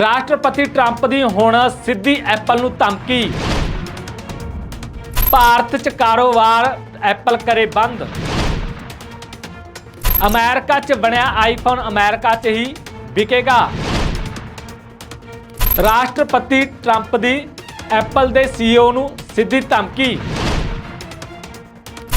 ਰਾਸ਼ਟਰਪਤੀ ਟਰੰਪ ਦੀ ਹੁਣ ਸਿੱਧੀ ਐਪਲ ਨੂੰ ਧਮਕੀ। ਭਾਰਤ 'ਚ ਕਾਰੋਬਾਰ ਐਪਲ ਕਰੇ ਬੰਦ। ਅਮਰੀਕਾ 'ਚ ਬਣਿਆ ਆਈਫੋਨ ਅਮਰੀਕਾ 'ਚ ਹੀ ਵਿਕੇਗਾ। ਰਾਸ਼ਟਰਪਤੀ ਟਰੰਪ ਦੀ ਐਪਲ ਦੇ ਸੀਈਓ ਨੂੰ ਸਿੱਧੀ ਧਮਕੀ।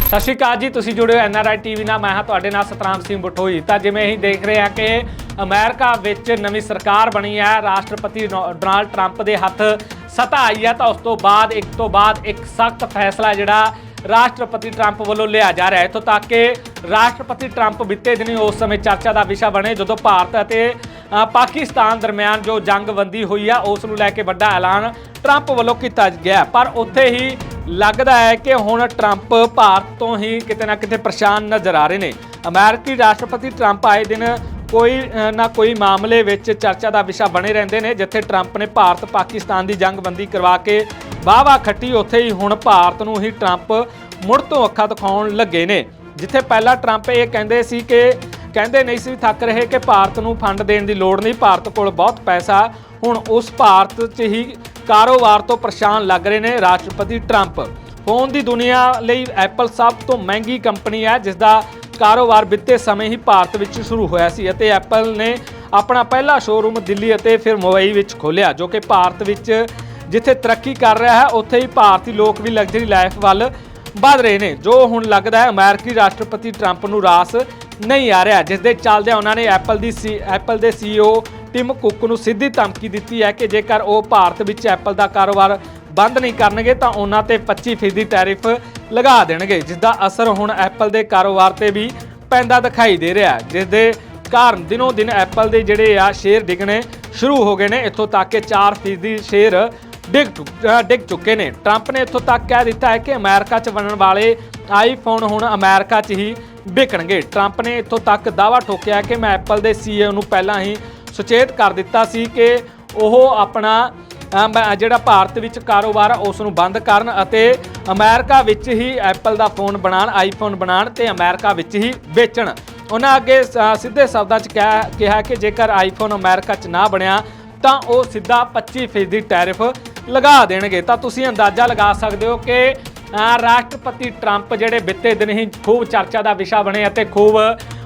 ਸਤਿ ਸ਼੍ਰੀ ਅਕਾਲ ਜੀ, ਤੁਸੀਂ ਜੁੜੇ ਹੋ ਐਨਆਰਆਈ ਟੀਵੀ ਨਾਲ। ਮੈਂ ਹਾਂ ਤੁਹਾਡੇ ਨਾਲ ਸਤਨਾਮ ਸਿੰਘ ਬਠੋਈ। ਤਾਂ ਜਿਵੇਂ ਅਸੀਂ ਦੇਖ ਰਹੇ ਹਾਂ ਕਿ ਅਮਰੀਕਾ ਵਿੱਚ ਨਵੀਂ ਸਰਕਾਰ ਬਣੀ ਹੈ, ਰਾਸ਼ਟਰਪਤੀ ਡੋ- ਡੋਨਾਲਡ ਟਰੰਪ ਦੇ ਹੱਥ ਸਤਾ ਆਈ ਹੈ, ਤਾਂ ਉਸ ਤੋਂ ਬਾਅਦ, ਇੱਕ ਤੋਂ ਬਾਅਦ ਇੱਕ ਸਖਤ ਫੈਸਲਾ ਜਿਹੜਾ ਰਾਸ਼ਟਰਪਤੀ ਟਰੰਪ ਵੱਲੋਂ ਲਿਆ ਜਾ ਰਿਹਾ ਹੈ। ਇੱਥੋਂ ਤੱਕ ਕਿ ਰਾਸ਼ਟਰਪਤੀ ਟਰੰਪ ਬੀਤੇ ਦਿਨੀ ਉਸ ਸਮੇਂ ਚਰਚਾ ਦਾ ਵਿਸ਼ਾ ਬਣੇ, ਜਦੋਂ ਭਾਰਤ ਅਤੇ ਪਾਕਿਸਤਾਨ ਦਰਮਿਆਨ ਜੋ ਜੰਗਬੰਦੀ ਹੋਈ ਆ, ਉਸ ਨੂੰ ਲੈ ਕੇ ਵੱਡਾ ਐਲਾਨ ਟਰੰਪ ਵੱਲੋਂ ਕੀਤਾ ਗਿਆ। ਪਰ ਉੱਥੇ ਹੀ ਲੱਗਦਾ ਹੈ ਕਿ ਹੁਣ ਟਰੰਪ ਭਾਰਤ ਤੋਂ ਹੀ ਕਿਤੇ ਨਾ ਕਿਤੇ ਪਰੇਸ਼ਾਨ ਨਜ਼ਰ ਆ ਰਹੇ ਨੇ। ਅਮਰੀਕੀ ਰਾਸ਼ਟਰਪਤੀ ਟਰੰਪ ਆਏ ਦਿਨ ਕੋਈ ਨਾ ਕੋਈ ਮਾਮਲੇ ਵਿੱਚ ਚਰਚਾ ਦਾ ਵਿਸ਼ਾ ਬਣੇ ਰਹਿੰਦੇ ਨੇ, ਜਿੱਥੇ ਟਰੰਪ ਨੇ ਭਾਰਤ ਪਾਕਿਸਤਾਨ ਦੀ ਜੰਗਬੰਦੀ ਕਰਵਾ ਕੇ ਵਾਹਵਾ ਖੱਟੀ ਉੱਥੇ ਹੀ ਹੁਣ ਭਾਰਤ ਨੂੰ ਹੀ ਟਰੰਪ ਮੁੜ ਤੋਂ ਅੱਖਾਂ ਦਿਖਾਉਣ ਲੱਗੇ ਨੇ। ਜਿੱਥੇ ਪਹਿਲਾਂ ਟਰੰਪ ਇਹ ਕਹਿੰਦੇ ਸੀ ਕਿ ਕਹਿੰਦੇ ਨਹੀਂ ਸੀ, ਥੱਕ ਰਹੇ ਕਿ ਭਾਰਤ ਨੂੰ ਫੰਡ ਦੇਣ ਦੀ ਲੋੜ ਨਹੀਂ, ਭਾਰਤ ਕੋਲ ਬਹੁਤ ਪੈਸਾ। ਹੁਣ ਉਸ ਭਾਰਤ 'ਚ ਹੀ ਕਾਰੋਬਾਰ ਤੋਂ ਪਰੇਸ਼ਾਨ ਲੱਗ ਰਹੇ ਨੇ ਰਾਸ਼ਟਰਪਤੀ ਟਰੰਪ। ਫੋਨ ਦੀ ਦੁਨੀਆ ਲਈ ਐਪਲ ਸਭ ਤੋਂ ਮਹਿੰਗੀ ਕੰਪਨੀ ਹੈ, ਜਿਸ ਦਾ ਕਾਰੋਬਾਰ ਬੀਤੇ ਸਮੇਂ ਹੀ ਭਾਰਤ ਵਿੱਚ ਸ਼ੁਰੂ ਹੋਇਆ ਸੀ ਅਤੇ ਐਪਲ ਨੇ ਆਪਣਾ ਪਹਿਲਾ ਸ਼ੋਰੂਮ ਦਿੱਲੀ ਅਤੇ ਫਿਰ ਮੁੰਬਈ ਵਿੱਚ ਖੋਲ੍ਹਿਆ, ਜੋ ਕਿ ਭਾਰਤ ਵਿੱਚ ਜਿੱਥੇ ਤਰੱਕੀ ਕਰ ਰਿਹਾ ਹੈ, ਉੱਥੇ ਹੀ ਭਾਰਤੀ ਲੋਕ ਵੀ ਲਗਜ਼ਰੀ ਲਾਈਫ ਵੱਲ ਵੱਧ ਰਹੇ ਨੇ। ਜੋ ਹੁਣ ਲੱਗਦਾ ਹੈ, ਅਮਰੀਕੀ ਰਾਸ਼ਟਰਪਤੀ ਟਰੰਪ ਨੂੰ ਰਾਸ ਨਹੀਂ ਆ ਰਿਹਾ। ਜਿਸ ਦੇ ਚੱਲਦਿਆਂ ਉਹਨਾਂ ਨੇ ਐਪਲ ਦੀ ਸੀ, ਐਪਲ ਦੇ ਸੀਈਓ ਟਿਮ ਕੁੱਕ ਨੂੰ ਸਿੱਧੀ ਧਮਕੀ ਦਿੱਤੀ ਹੈ ਕਿ ਜੇਕਰ ਉਹ ਭਾਰਤ ਵਿੱਚ ਐਪਲ ਦਾ ਕਾਰੋਬਾਰ ਬੰਦ ਨਹੀਂ ਕਰਨਗੇ, ਤਾਂ ਉਹਨਾਂ ਤੇ 25% ਟੈਰਿਫ ਲਗਾ ਦੇਣਗੇ ਜਿਸ ਦਾ ਅਸਰ ਹੁਣ ਐਪਲ ਦੇ ਕਾਰੋਬਾਰ ਤੇ ਵੀ ਪੈਂਦਾ ਦਿਖਾਈ ਦੇ ਰਿਹਾ ਹੈ। ਜਿਸ ਦੇ ਕਾਰਨ ਦਿਨੋਂ ਦਿਨ ਐਪਲ ਦੇ ਜਿਹੜੇ ਆ ਸ਼ੇਅਰ ਡਿੱਗਣੇ ਸ਼ੁਰੂ ਹੋ ਗਏ ਨੇ, ਇੱਥੋਂ ਤੱਕ ਕਿ 4% ਸ਼ੇਅਰ ਡਿੱਗ ਚੁੱਕ- ਡਿੱਗ ਚੁੱਕੇ ਨੇ। ਟਰੰਪ ਨੇ ਇੱਥੋਂ ਤੱਕ ਕਹਿ ਦਿੱਤਾ ਹੈ ਕਿ ਅਮਰੀਕਾ 'ਚ ਬਣਨ ਵਾਲੇ ਆਈਫੋਨ ਹੁਣ ਅਮਰੀਕਾ 'ਚ ਹੀ ਵਿਕਣਗੇ। ਟਰੰਪ ਨੇ ਇੱਥੋਂ ਤੱਕ ਦਾਅਵਾ ਠੋਕਿਆ ਕਿ ਮੈਂ ਐਪਲ ਦੇ ਸੀਈਓ ਨੂੰ ਪਹਿਲਾਂ ਹੀ ਸੁਚੇਤ ਕਰ ਦਿੱਤਾ ਸੀ ਕਿ ਉਹ ਆਪਣਾ ਜਿਹੜਾ ਭਾਰਤ ਵਿੱਚ ਕਾਰੋਬਾਰ ਉਸ ਨੂੰ ਬੰਦ ਕਰਨ ਅਤੇ ਅਮਰੀਕਾ ਵਿੱਚ ਹੀ ਐਪਲ ਦਾ ਫੋਨ ਬਣਾਉਣ, ਆਈਫੋਨ ਬਣਾਉਣ ਤੇ ਅਮਰੀਕਾ ਵਿੱਚ ਹੀ ਵੇਚਣ। ਉਹਨਾਂ ਅੱਗੇ ਸਿੱਧੇ ਸ਼ਬਦਾਂ 'ਚ ਕਿਹਾ ਕਿਹਾ ਕਿ ਜੇਕਰ ਆਈਫੋਨ ਅਮਰੀਕਾ 'ਚ ਨਾ ਬਣਿਆ, ਤਾਂ ਉਹ ਸਿੱਧਾ 25% ਟੈਰਿਫ ਲਗਾ ਦੇਣਗੇ, ਤਾਂ ਤੁਸੀਂ ਅੰਦਾਜ਼ਾ ਲਗਾ ਸਕਦੇ ਹੋ ਕਿ ਰਾਸ਼ਟਰਪਤੀ ਟਰੰਪ ਜਿਹੜੇ ਬਿੱਤੇ ਦਿਨ ਹੀ ਖੂਬ ਚਰਚਾ ਦਾ ਵਿਸ਼ਾ ਬਣੇ ਅਤੇ ਖੂਬ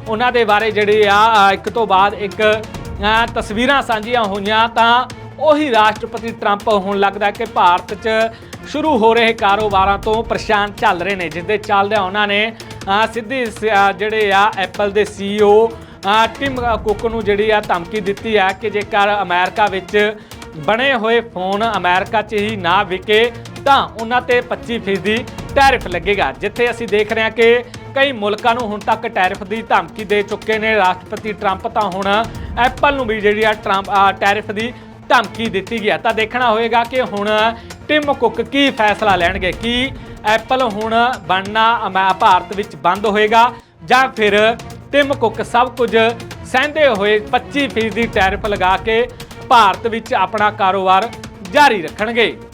ਉਹਨਾਂ ਦੇ ਬਾਰੇ ਜਿਹੜੇ ਆ ਇੱਕ ਤੋਂ ਬਾਅਦ ਇੱਕ ਤਸਵੀਰਾਂ ਸਾਂਝੀਆਂ ਹੋਈਆਂ, ਤਾਂ ਉਹੀ ਰਾਸ਼ਟਰਪਤੀ ਟਰੰਪ ਹੁਣ ਲੱਗਦਾ ਕਿ ਭਾਰਤ 'ਚ ਸ਼ੁਰੂ ਹੋ ਰਹੇ ਕਾਰੋਬਾਰਾਂ ਤੋਂ ਪਰੇਸ਼ਾਨ ਚੱਲ ਰਹੇ ਨੇ, ਜਿਸ ਦੇ ਚੱਲਦਿਆਂ ਉਹਨਾਂ ਨੇ ਸਿੱਧੀ ਜਿਹੜੇ ਆ, ਐਪਲ ਦੇ ਸੀਈਓ ਟਿਮ ਕੁੱਕ ਨੂੰ ਜਿਹੜੀ ਆ ਧਮਕੀ ਦਿੱਤੀ ਆ ਕਿ ਜੇਕਰ ਅਮਰੀਕਾ ਵਿੱਚ ਬਣੇ ਹੋਏ ਫੋਨ ਅਮਰੀਕਾ 'ਚ ਹੀ ਨਾ ਵਿਕੇ ਤਾਂ ਉਹਨਾਂ ਤੇ 25% ਟੈਰਿਫ ਲੱਗੇਗਾ, ਜਿੱਥੇ ਅਸੀਂ ਦੇਖ ਰਹੇ ਹਾਂ ਕਿ ਕਈ ਮੁਲਕਾਂ ਨੂੰ ਹੁਣ ਤੱਕ ਟੈਰਿਫ ਦੀ ਧਮਕੀ ਦੇ ਚੁੱਕੇ ਨੇ। ਰਾਸ਼ਟਰਪਤੀ ਟਰੰਪ ਤਾਂ ਹੁਣ ਐਪਲ ਨੂੰ ਵੀ ਜਿਹੜੀ ਆ ਟਰੰਪ ਟੈਰਿਫ ਦੀ ਧਮਕੀ ਦਿੱਤੀ ਗਿਆ ਤਾਂ ਦੇਖਣਾ ਹੋਏਗਾ ਕਿ ਹੁਣ ਟਿਮ ਕੁੱਕ ਕੀ ਫੈਸਲਾ ਲੈਣਗੇ, ਕੀ ਐਪਲ ਹੁਣ ਬਣਨਾ ਅਮੈ- ਭਾਰਤ ਵਿੱਚ ਬੰਦ ਹੋਏਗਾ ਜਾਂ ਫਿਰ ਟਿਮ ਕੁੱਕ ਸਭ ਕੁਝ ਸਹਿੰਦੇ ਹੋਏ 25% ਟੈਰਿਫ ਲਗਾ ਕੇ ਭਾਰਤ ਵਿੱਚ ਆਪਣਾ ਕਾਰੋਬਾਰ ਜਾਰੀ ਰੱਖਣਗੇ।